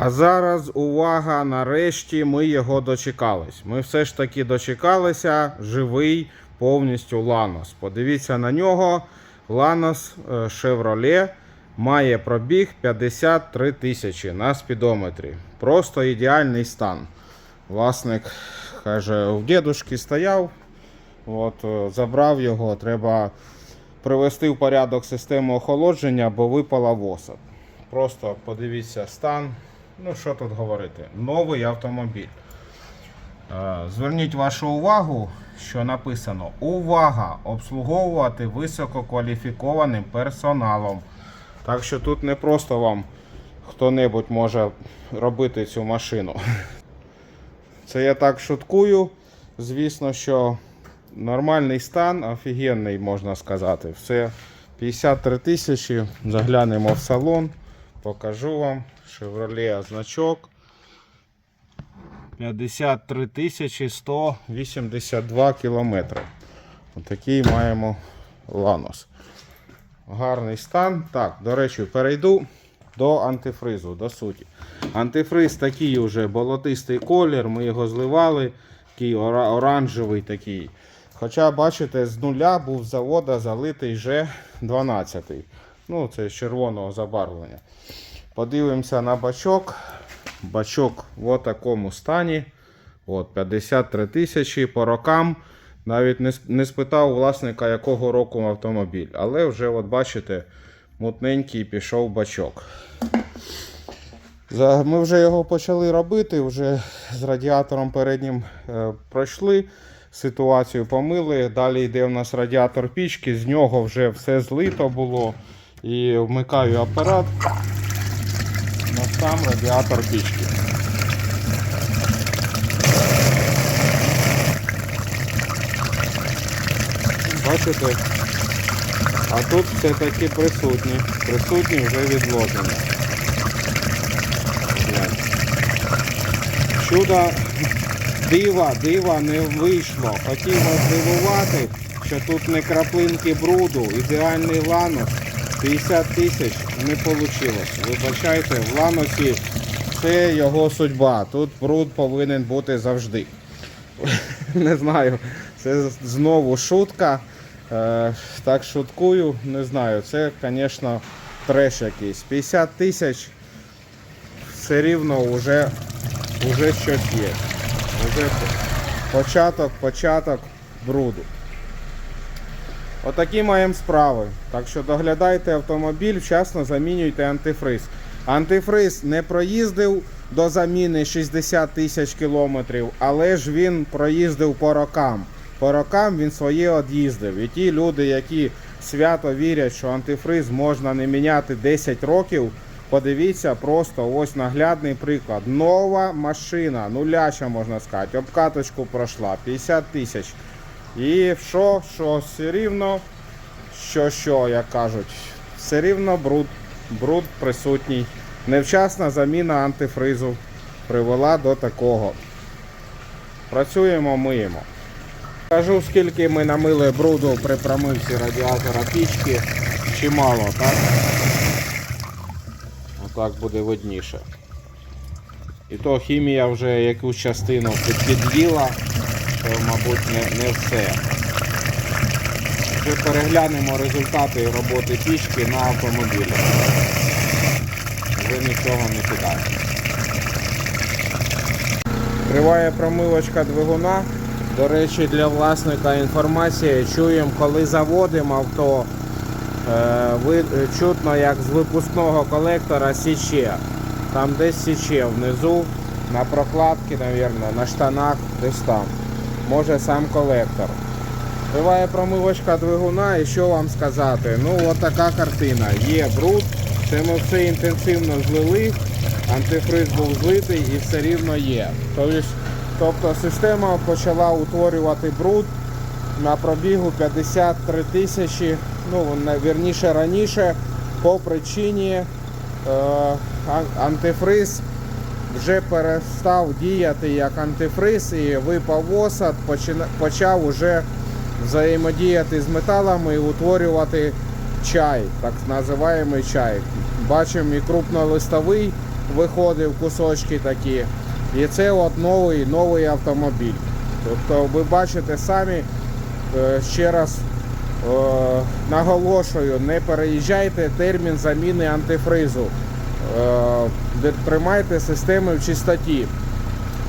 А зараз увага, нарешті ми його дочекались. Ми все ж таки дочекалися живий повністю Ланос. Подивіться на нього. Ланос е, Chevrolet має пробіг 53 тисячі на спідометрі. Просто ідеальний стан. Власник каже, у дідушки стояв, от, е, забрав його. Треба привести в порядок систему охолодження, бо випала воса. Просто подивіться стан. Ну, що тут говорити? Новий автомобіль. Е, Зверніть вашу увагу, що написано: Увага! Обслуговувати висококваліфікованим персоналом. Так що тут не просто вам хто-небудь може робити цю машину. Це я так шуткую. Звісно, що нормальний стан, офігенний, можна сказати. Все 53 тисячі. Заглянемо в салон, покажу вам. Chevrolet значок. 53 182 кілометри. Отакий маємо Ланос. Гарний стан. Так, до речі, перейду до антифризу, до суті. Антифриз такий уже болотистий колір, ми його зливали, такий оранжевий такий. Хоча, бачите, з нуля був завода залитий вже 12-й. Ну, це з червоного забарвлення. Подивимося на бачок. Бачок в такому стані. От, 53 тисячі по рокам. Навіть не, не спитав власника, якого року автомобіль. Але вже, от бачите, мутненький пішов бачок. Ми вже його почали робити, вже з радіатором переднім е, пройшли. Ситуацію помили. Далі йде у нас радіатор пічки, з нього вже все злито було. І вмикаю апарат сам радіатор пічки. Бачите? А тут все-таки присутні. Присутні вже відложення. Чудо дива, дива не вийшло. Хотів вас здивувати, що тут не краплинки бруду, ідеальний ланос. 50 тисяч не вийшло. Вибачайте, в ланосі це його судьба. Тут бруд повинен бути завжди. Не знаю, це знову шутка. Е, так шуткую, не знаю. Це, звісно, треш якийсь. 50 тисяч все рівно вже, вже щось є. Вже початок, початок бруду. Отакі маємо справи. Так що доглядайте автомобіль, вчасно замінюйте антифриз. Антифриз не проїздив до заміни 60 тисяч кілометрів, але ж він проїздив по рокам. По рокам він своє од'їздив. І ті люди, які свято вірять, що антифриз можна не міняти 10 років, подивіться просто ось наглядний приклад. Нова машина, нуляча можна сказати, обкаточку пройшла 50 тисяч. І що, що все рівно, що, що, як кажуть, все рівно бруд, бруд присутній. Невчасна заміна антифризу привела до такого. Працюємо, миємо. Кажу, скільки ми намили бруду при промивці радіатора пічки. Чимало, так? Отак буде видніше. І то хімія вже якусь частину під- під'їла, що, мабуть, не, не все. Вже переглянемо результати роботи пічки на автомобілі. Вже нічого не кидає. Триває промивочка двигуна. До речі, для власника інформація. Чуємо, коли заводимо авто, е, чутно, як з випускного колектора січе. Там десь січе внизу, на прокладці, мабуть, на штанах, десь там. Може сам колектор. Триває промивочка двигуна і що вам сказати? Ну, от картина. Є бруд, це ми все інтенсивно злили, антифриз був злитий і все рівно є. Тобто, тобто система почала утворювати бруд на пробігу 53 тисячі, ну, вірніше раніше, по причині е, антифриз вже перестав діяти як антифриз і випав осад, почав уже взаємодіяти з металами і утворювати чай, так називаємо чай. Бачимо і крупнолистовий виходив, кусочки такі. І це от новий, новий автомобіль. Тобто ви бачите самі, е, ще раз е, наголошую, не переїжджайте термін заміни антифризу. Е, Тримайте системи в чистоті.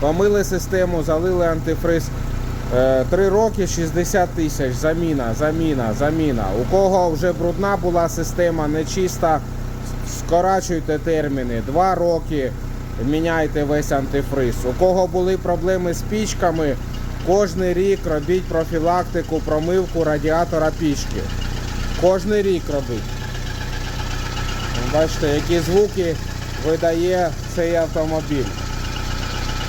Помили систему, залили антифриз. Е, Три роки 60 тисяч. Заміна, заміна, заміна. У кого вже брудна була система, нечиста, скорачуйте терміни. Два роки міняйте весь антифриз. У кого були проблеми з пічками, кожний рік робіть профілактику, промивку радіатора пічки. Кожний рік робіть. Бачите, які звуки видає цей автомобіль.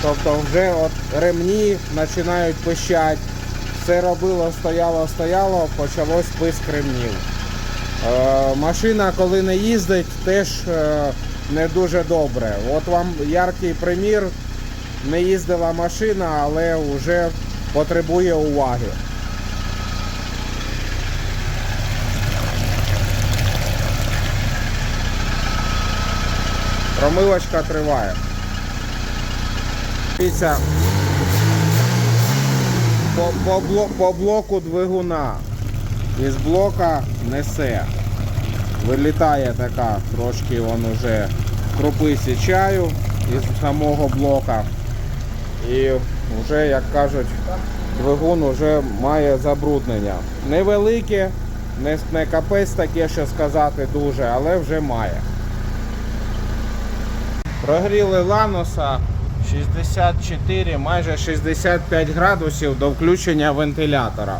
Тобто вже от ремні починають пищати. Все робило, стояло, стояло, почалось писк ремнів. Е, машина, коли не їздить, теж е, не дуже добре. От вам яркий примір. Не їздила машина, але вже потребує уваги. Промивочка триває. Дивіться, по, по, бло- по блоку двигуна із блока несе. Вилітає така трошки вон уже крупиці чаю із самого блока. І вже, як кажуть, двигун вже має забруднення. Невелике, не, не капець таке, що сказати дуже, але вже має. Прогріли ланоса 64, майже 65 градусів до включення вентилятора.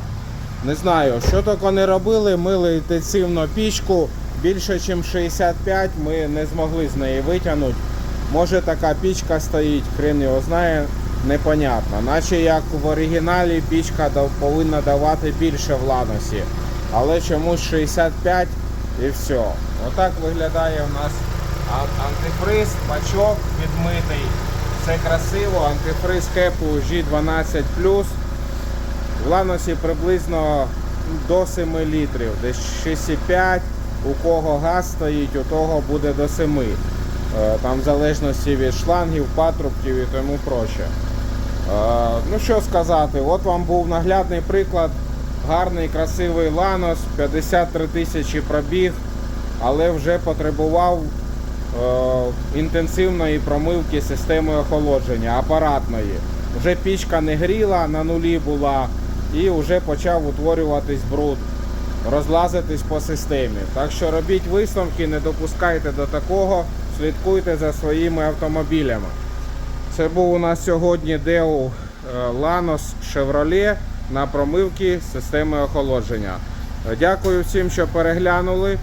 Не знаю, що тільки не робили, мили інтенсивно пічку. Більше, ніж 65 ми не змогли з неї витягнути. Може така пічка стоїть, хрен його знає, непонятно. Наче як в оригіналі пічка повинна давати більше в ланосі. Але чомусь 65 і все. Отак виглядає у нас антифриз, бачок відмитий. Все красиво, антифриз кепу G12 в ланосі приблизно до 7 літрів, десь 6,5. У кого газ стоїть, у того буде до 7. Е, Там в залежності від шлангів, патрубків і тому проще. Е, Ну що сказати, от вам був наглядний приклад. Гарний, красивий ланос, 53 тисячі пробіг, але вже потребував інтенсивної промивки системи охолодження апаратної. Вже пічка не гріла, на нулі була і вже почав утворюватись бруд, розлазитись по системі. Так що робіть висновки, не допускайте до такого, слідкуйте за своїми автомобілями. Це був у нас сьогодні Deo е, Lanos Chevrolet на промивки системи охолодження. Е, Дякую всім, що переглянули.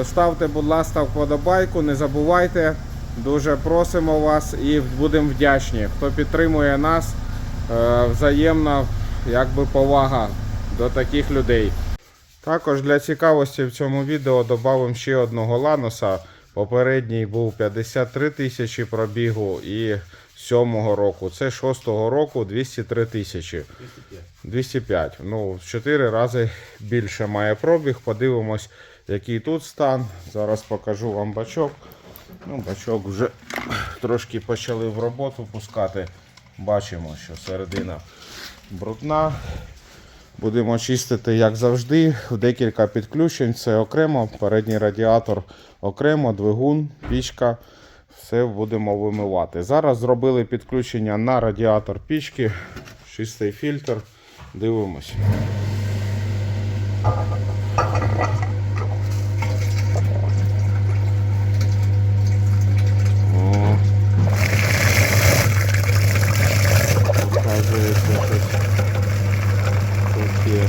Е, Ставте, будь ласка, вподобайку, не забувайте. Дуже просимо вас і будемо вдячні. Хто підтримує нас, е, взаємна якби повага до таких людей. Також для цікавості в цьому відео додамо ще одного ланоса. Попередній був 53 тисячі пробігу і 7 року. Це 6-го року 203 тисячі. 205. Ну, в 4 рази більше має пробіг. Подивимось, який тут стан. Зараз покажу вам бачок. Ну, бачок вже трошки почали в роботу пускати. Бачимо, що середина брудна. Будемо чистити, як завжди, декілька підключень. Це окремо, передній радіатор окремо, двигун, пічка. Все будемо вимивати. Зараз зробили підключення на радіатор пічки, чистий фільтр. Дивимось. О. Показується щось таке.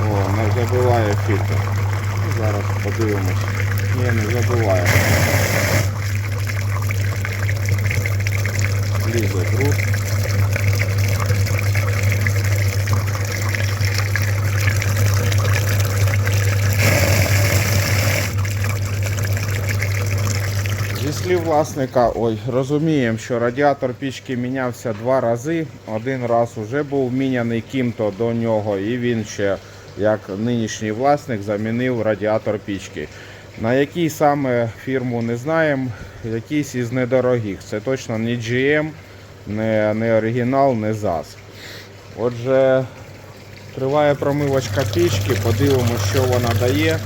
О, не забиває фільтр. Ну, Зараз подивимось. Ні, не забиває. Лізе бруд. Зі слів власника, ой, розуміємо, що радіатор пічки мінявся два рази. Один раз вже був міняний ким-то до нього, і він ще, як нинішній власник, замінив радіатор пічки. На якій саме фірму не знаємо. якийсь із недорогих. Це точно не GM, не, не оригінал, не ЗАЗ. Отже, триває промивочка пічки, подивимося, що вона дає.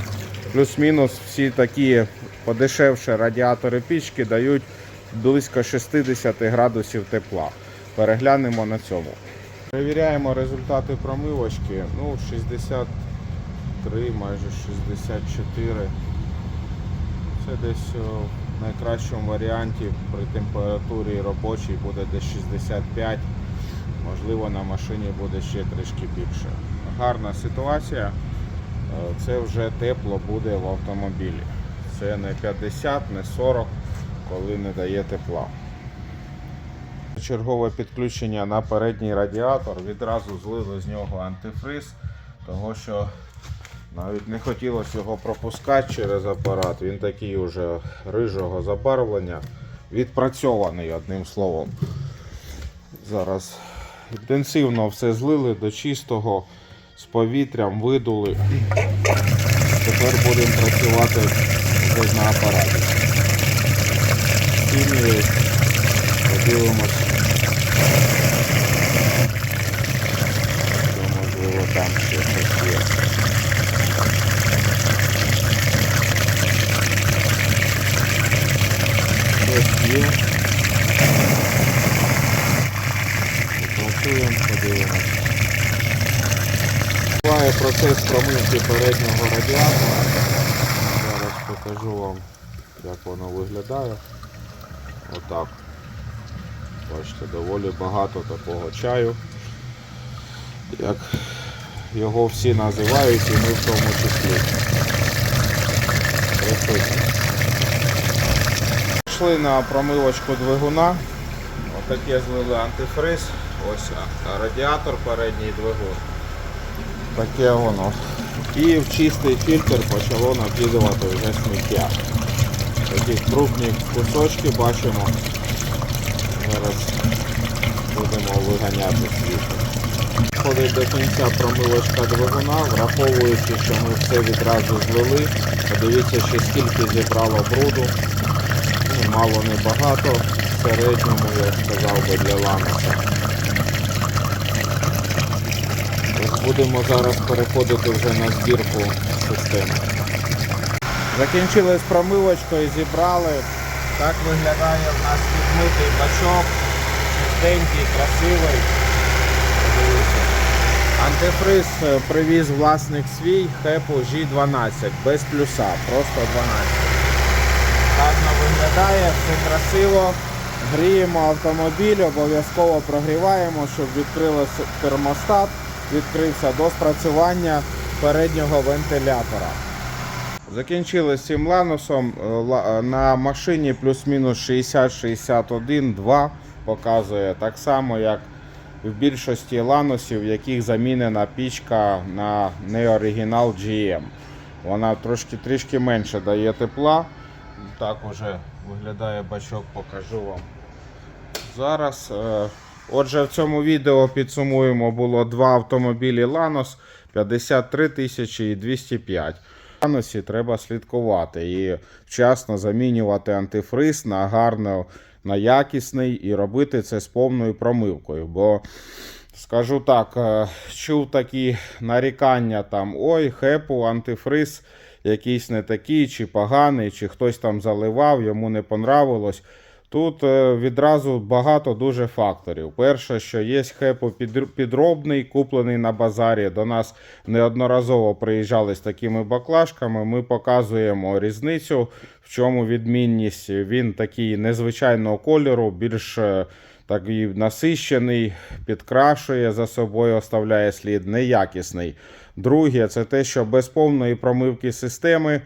Плюс-мінус всі такі подешевші радіатори пічки дають близько 60 градусів тепла. Переглянемо на цьому. Перевіряємо результати промивочки. Ну, 63, майже 64. Це десь в найкращому варіанті при температурі робочій буде десь 65. Можливо, на машині буде ще трішки більше. Гарна ситуація. Е, Це вже тепло буде в автомобілі. Це не 50, не 40, коли не дає тепла. Чергове підключення на передній радіатор. Відразу злили з нього антифриз, того що навіть не хотілося його пропускати через апарат. Він такий уже рижого забарвлення, відпрацьований одним словом. Зараз інтенсивно все злили до чистого, з повітрям видули. Тепер будемо працювати на апараті. Хімією подивимось. Що можливо там ще щось є. Щось є. Працюємо, подивимось. Триває процес промивки переднього радіатора. Покажу вам, як воно виглядає. Отак. Бачите, доволі багато такого чаю. Як його всі називають, і ми в тому числі. Пішли на промивочку двигуна. Отаке злили антифриз. Ось радіатор передній двигун. Таке воно. І в чистий фільтр почало накидувати вже сміття. Такі крупні кусочки бачимо. Зараз будемо виганяти світло. Ходить до кінця промивочка двигуна, враховуючи, що ми все відразу злили. Подивіться, ще скільки зібрало бруду. Ну, мало не багато. В середньому, я сказав би, для ланоса. Ось Будемо зараз переходити вже на збірку системи. Закінчили з промивочкою, зібрали. Так виглядає в нас відмитий бачок. Чистенький, красивий. Антифриз е, привіз власник свій Хепу G12 без плюса, просто 12. Гарно виглядає, все красиво. Гріємо автомобіль, обов'язково прогріваємо, щоб відкрився термостат, відкрився до спрацювання переднього вентилятора. Закінчили цим ланусом Е, е, на машині плюс-мінус 60-61, 2 показує так само, як в більшості ланусів, в яких замінена пічка на неоригінал GM. Вона трошки трішки менше дає тепла. Так уже виглядає бачок, покажу вам зараз. Отже, в цьому відео підсумуємо, було два автомобілі Lanos 53 тисячі і 205. В Ланосі треба слідкувати і вчасно замінювати антифриз на гарно, на якісний і робити це з повною промивкою. Бо скажу так, е, чув такі нарікання там: ой, хепу, антифриз якийсь не такий, чи поганий, чи хтось там заливав, йому не понравилось. Тут е, відразу багато дуже факторів. Перше, що є підр- підробний, куплений на базарі. До нас неодноразово приїжджали з такими баклажками. Ми показуємо різницю, в чому відмінність. Він такий незвичайного кольору, більш е, такий насищений, підкрашує за собою, оставляє слід, неякісний. Друге, це те, що без повної промивки системи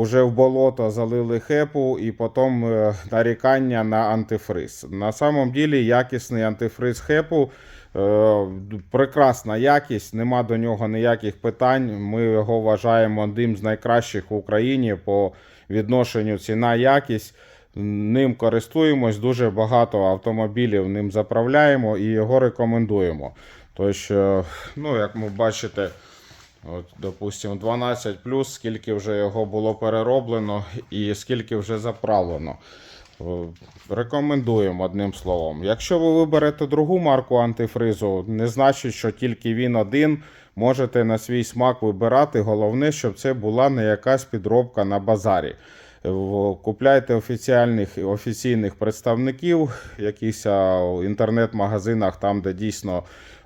вже в болото залили хепу і потім е, нарікання на антифриз. На самом ділі якісний антифриз хепу. е, Прекрасна якість, нема до нього ніяких питань. Ми його вважаємо одним з найкращих в Україні по відношенню ціна-якість. Ним користуємось, дуже багато автомобілів ним заправляємо і його рекомендуємо. Тож, е, ну, як ви бачите, От, допустимо, 12 скільки вже його було перероблено і скільки вже заправлено. Е, Рекомендуємо одним словом. Якщо ви виберете другу марку антифризу, не значить, що тільки він один. Можете на свій смак вибирати. Головне, щоб це була не якась підробка на базарі. Купляйте офіціальних офіційних представників, якихось інтернет-магазинах, там, де дійсно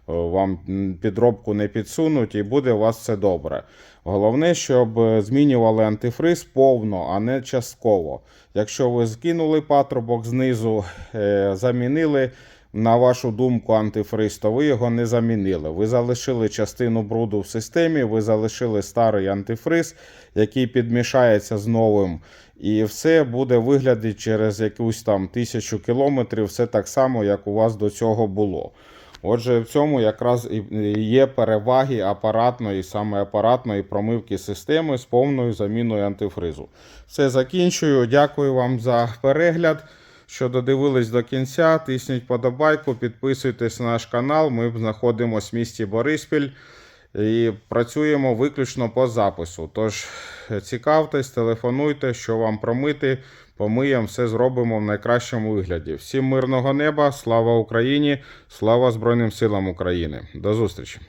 вам підробку не підсунуть, і буде у вас все добре. Головне, щоб е, змінювали антифриз повно, а не частково. Якщо ви скинули патрубок знизу, е, замінили. На вашу думку, антифриз, то ви його не замінили. Ви залишили частину бруду в системі, ви залишили старий антифриз, який підмішається з новим, і все буде виглядати через якусь там тисячу кілометрів, все так само, як у вас до цього було. Отже, в цьому якраз і є переваги апаратної, саме апаратної промивки системи з повною заміною антифризу. Все закінчую. Дякую вам за перегляд. Що додивились до кінця, тисніть подобайку, підписуйтесь на наш канал. Ми знаходимося в місті Бориспіль і працюємо виключно по запису. Тож цікавтесь, телефонуйте, що вам промити, помиємо, все зробимо в найкращому вигляді. Всім мирного неба, слава Україні, слава Збройним силам України. До зустрічі!